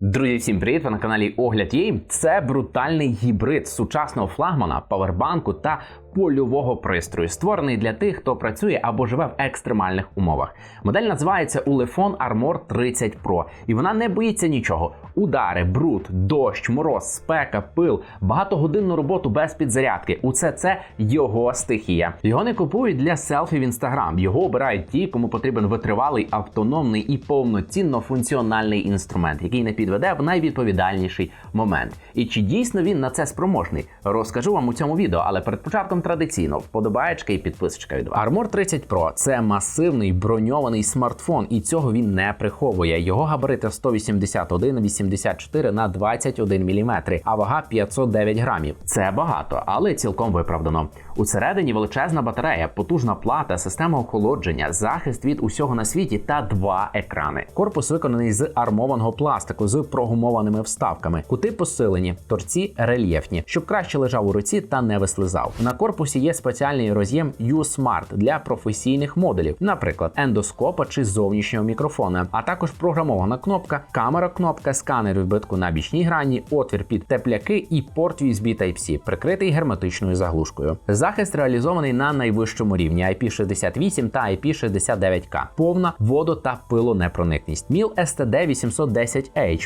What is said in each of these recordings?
Друзі, всім привіт! Ви на каналі Огляд Є. Це брутальний гібрид сучасного флагмана, павербанку та польового пристрою, створений для тих, хто працює або живе в екстремальних умовах. Модель називається Ulefone Armor 30 Pro, і вона не боїться нічого: удари, бруд, дощ, мороз, спека, пил, багатогодинну роботу без підзарядки. Усе це його стихія. Його не купують для селфі в інстаграм. Його обирають ті, кому потрібен витривалий, автономний і повноцінно функціональний інструмент, який не підведе в найвідповідальніший момент. І чи дійсно він на це спроможний? Розкажу вам у цьому відео, але перед початком традиційно вподобаєчка і підписочка від вас. Armor 30 Pro – це масивний броньований смартфон, і цього він не приховує. Його габарити 181 84 на 21 мм, а вага 509 грамів. Це багато, але цілком виправдано. Усередині величезна батарея, потужна плата, система охолодження, захист від усього на світі та два екрани. Корпус виконаний з армованого пластику з прогумованими вставками. Кути посилені, торці рельєфні, щоб краще лежав у руці та не вислизав. На корпусі є спеціальний роз'єм U-Smart для професійних модулів, наприклад, ендоскопа чи зовнішнього мікрофона, а також програмована кнопка, камера, кнопка, сканер відбитку на бічній грані, отвір під тепляки і порт USB Type-C, прикритий герметичною заглушкою. Захист реалізований на найвищому рівні IP68 та IP69K, повна водо та пилонепроникність. Міл STD 810H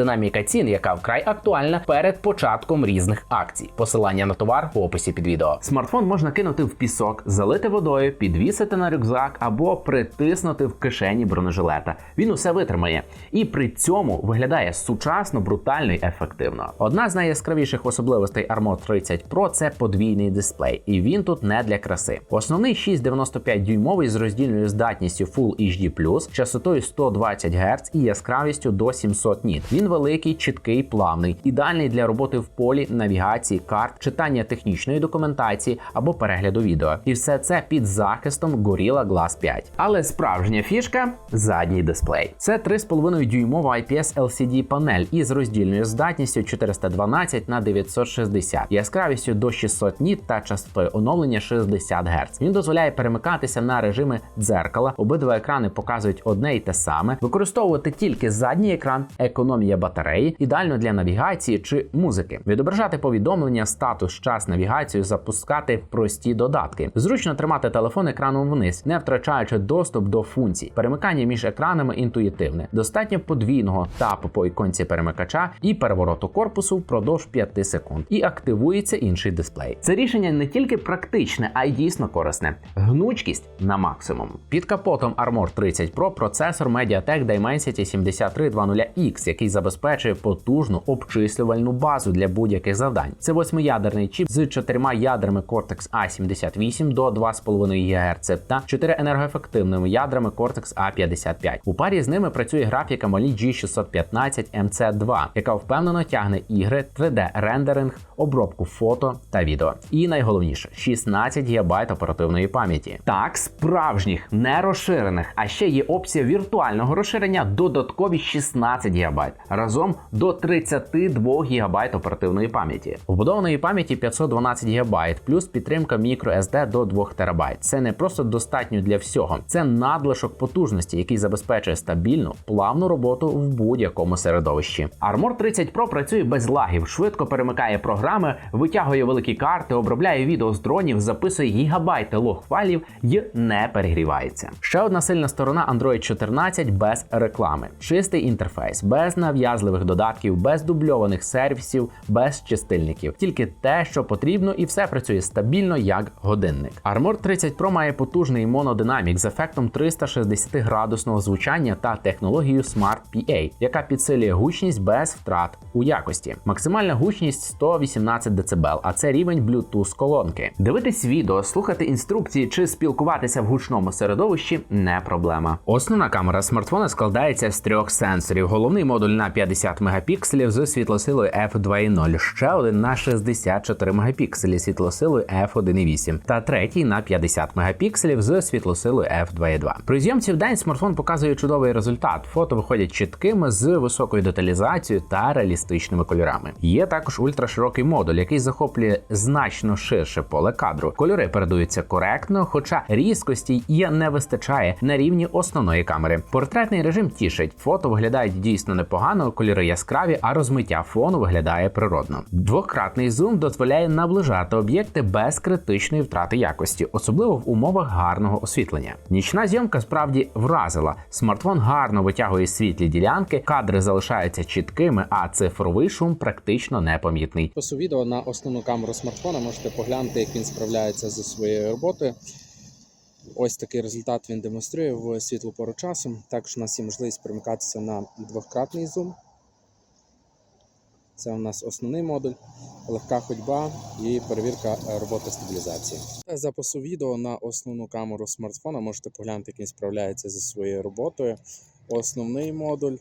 динаміка цін, яка вкрай актуальна перед початком різних акцій. Посилання на товар в описі під відео. Смартфон можна кинути в пісок, залити водою, підвісити на рюкзак або притиснути в кишені бронежилета. Він усе витримає і при цьому виглядає сучасно, брутально і ефективно. Одна з найяскравіших особливостей Armor 30 Pro – це подвійний дисплей, і він тут не для краси. Основний 6,95 дюймовий з роздільною здатністю Full HD+, частотою 120 Гц і яскравістю до 700 ніт. Він великий, чіткий, плавний, ідеальний для роботи в полі, навігації, карт, читання технічної документації або перегляду відео. І все це під захистом Gorilla Glass 5. Але справжня фішка задній дисплей. Це 3,5 дюймова IPS LCD панель із роздільною здатністю 412 на 960, яскравістю до 600 ніт та частотою оновлення 60 Гц. Він дозволяє перемикатися на режими дзеркала. Обидва екрани показують одне й те саме, використовувати тільки задній екран, економія батареї, ідеально для навігації чи музики, відображати повідомлення, статус, час навігацію, запускати прості додатки. Зручно тримати телефон екраном вниз, не втрачаючи доступ до функцій. Перемикання між екранами інтуїтивне. Достатньо подвійного тапу по іконці перемикача і перевороту корпусу впродовж 5 секунд. І активується інший дисплей. Це рішення не тільки практичне, а й дійсно корисне. Гнучкість на максимум. Під капотом Armor 30 Pro процесор MediaTek Dimensity 7320X, який забезпечує потужну обчислювальну базу для будь-яких завдань. Це восьмиядерний чіп з чотирма ядрами Cortex A78 до 2,5 ГГц та чотири енергоефективними ядрами Cortex A55. У парі з ними працює графіка Mali G615 MC2, яка впевнено тягне ігри, 3D-рендеринг, обробку фото та відео. І найголовніше 16 ГБ оперативної пам'яті. Так, справжніх, не розширених, а ще є опція віртуального розширення додаткові 16 ГБ, разом до 32 ГБ оперативної пам'яті. Вбудованої пам'яті 512 ГБ, плюс підтримка microSD до 2 ТБ. Це не просто достатньо для всього, це надлишок потужності, який забезпечує стабільну, плавну роботу в будь-якому середовищі. Armor 30 Pro працює без лагів, швидко перемикає програми, витягує великі карти, обробляє відео з дронів, записує гігабайти лог файлів і не перегрівається. Ще одна сильна сторона Android 14 без реклами, чистий інтерфейс, без нав'язливих додатків, без дубльованих сервісів, без чистильників. Тільки те, що потрібно, і все працює стабільно як годинник. Armor 30 Pro має потужний монодинамік з ефектом 360 градусного звучання та технологією Smart PA, яка підсилює гучність без втрат у якості. Максимальна гучність 118 дБ, а це рівень Bluetooth колонки. Дивитись відео, слухати інструкції чи спілкуватися в гучному середовищі не проблема. Основна камера смартфона складається з трьох сенсорів. Головний модуль на 50 мегапікселів з світлосилою f2.0, ще один на 64 мегапікселі світлосилою f1.8 та третій на 50 мегапікселів з світлосилою f2.2. При зйомці в день смартфон показує чудовий результат. Фото виходять чіткими з високою деталізацією та реалістичними кольорами. Є також ультраширокий модуль, який захоплює значно ширше поле кадру. Кольори передаються коректно, хоча різкості є не вистачає на рівні основної камери. Портретний режим тішить. Фото виглядають дійсно непогано, кольори яскраві, а розмиття фону виглядає природно. Двократний зум дозволяє наближати об'єкти без критичної втрати якості, особливо в умовах гарного освітлення. Нічна зйомка справді вразила. Смартфон гарно витягує світлі ділянки, кадри залишаються чіткими, а цифровий шум практично непомітний. Запису відео на основну камеру смартфона можете поглянути, як він справляється зі своєю роботою. Ось такий результат він демонструє в світлу пору часу. Також у нас є можливість перемикатися на двократний зум. Це у нас основний модуль, легка ходьба і перевірка роботи стабілізації. Запису відео на основну камеру смартфона можете поглянути, як він справляється зі своєю роботою. Основний модуль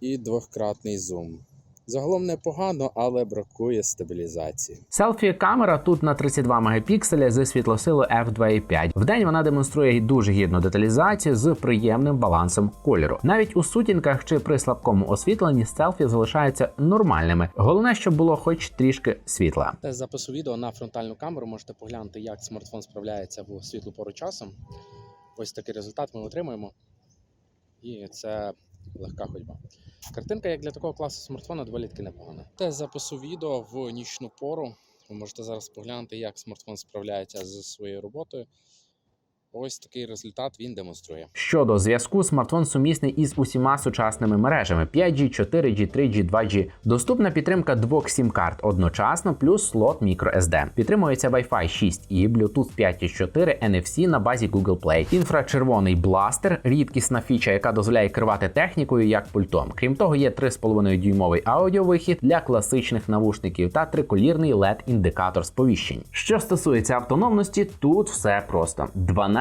і двократний зум. Загалом непогано, але бракує стабілізації. Селфі камера тут на 32 мегапікселя зі світлосилою f2.5. Вдень вона демонструє дуже гідну деталізацію з приємним балансом кольору. Навіть у сутінках чи при слабкому освітленні селфі залишаються нормальними. Головне, щоб було хоч трішки світла. Для запису відео на фронтальну камеру можете поглянути, як смартфон справляється в світлу пору часу. Ось такий результат ми отримуємо. І це легка ходьба. Картинка, як для такого класу смартфона, доволі таки непогана. Для запису відео в нічну пору. Ви можете зараз поглянути, як смартфон справляється зі своєю роботою. Ось такий результат він демонструє. Щодо зв'язку, смартфон сумісний із усіма сучасними мережами 5G, 4G, 3G, 2G. Доступна підтримка двох сім-карт одночасно, плюс слот microSD. Підтримується Wi-Fi 6 і Bluetooth 5.4 NFC на базі Google Play. Інфрачервоний бластер, рідкісна фіча, яка дозволяє керувати технікою як пультом. Крім того, є 3,5 дюймовий аудіовихід для класичних навушників та триколірний led індикатор сповіщень. Що стосується автономності, тут все просто 12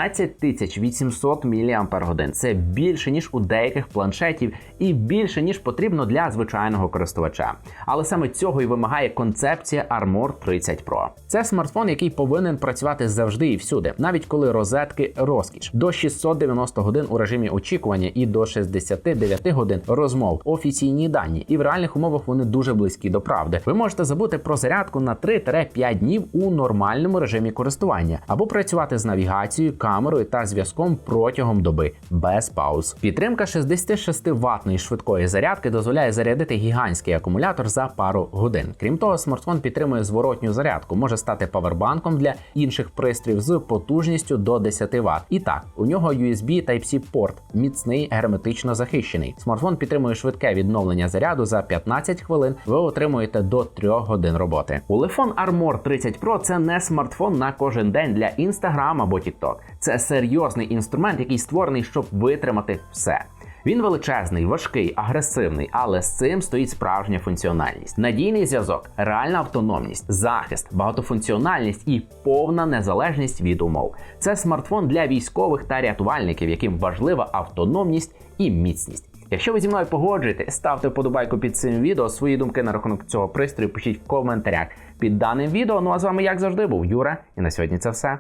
800 мАч. Це більше ніж у деяких планшетів і більше ніж потрібно для звичайного користувача. Але саме цього і вимагає концепція Armor 30 Pro. Це смартфон, який повинен працювати завжди і всюди, навіть коли розетки розкіш. До 690 годин у режимі очікування і до 69 годин розмов. Офіційні дані, і в реальних умовах вони дуже близькі до правди. Ви можете забути про зарядку на 3-5 днів у нормальному режимі користування або працювати з навігацією, камерою та зв'язком протягом доби без пауз. Підтримка 66 ватної швидкої зарядки дозволяє зарядити гігантський акумулятор за пару годин. Крім того, смартфон підтримує зворотню зарядку, може стати павербанком для інших пристроїв з потужністю до 10 Вт. І так, у нього USB Type-C порт, міцний герметично захищений. Смартфон підтримує швидке відновлення заряду за 15 хвилин. Ви отримуєте до 3 годин роботи. Улефон Armor 30 Pro це не смартфон на кожен день для Instagram або TikTok. Це серйозний інструмент, який створений, щоб витримати все. Він величезний, важкий, агресивний, але з цим стоїть справжня функціональність, надійний зв'язок, реальна автономність, захист, багатофункціональність і повна незалежність від умов. Це смартфон для військових та рятувальників, яким важлива автономність і міцність. Якщо ви зі мною погоджуєтесь, ставте вподобайку під цим відео. Свої думки на рахунок цього пристрою пишіть в коментарях під даним відео. Ну а з вами, як завжди, був Юра, і на сьогодні це все.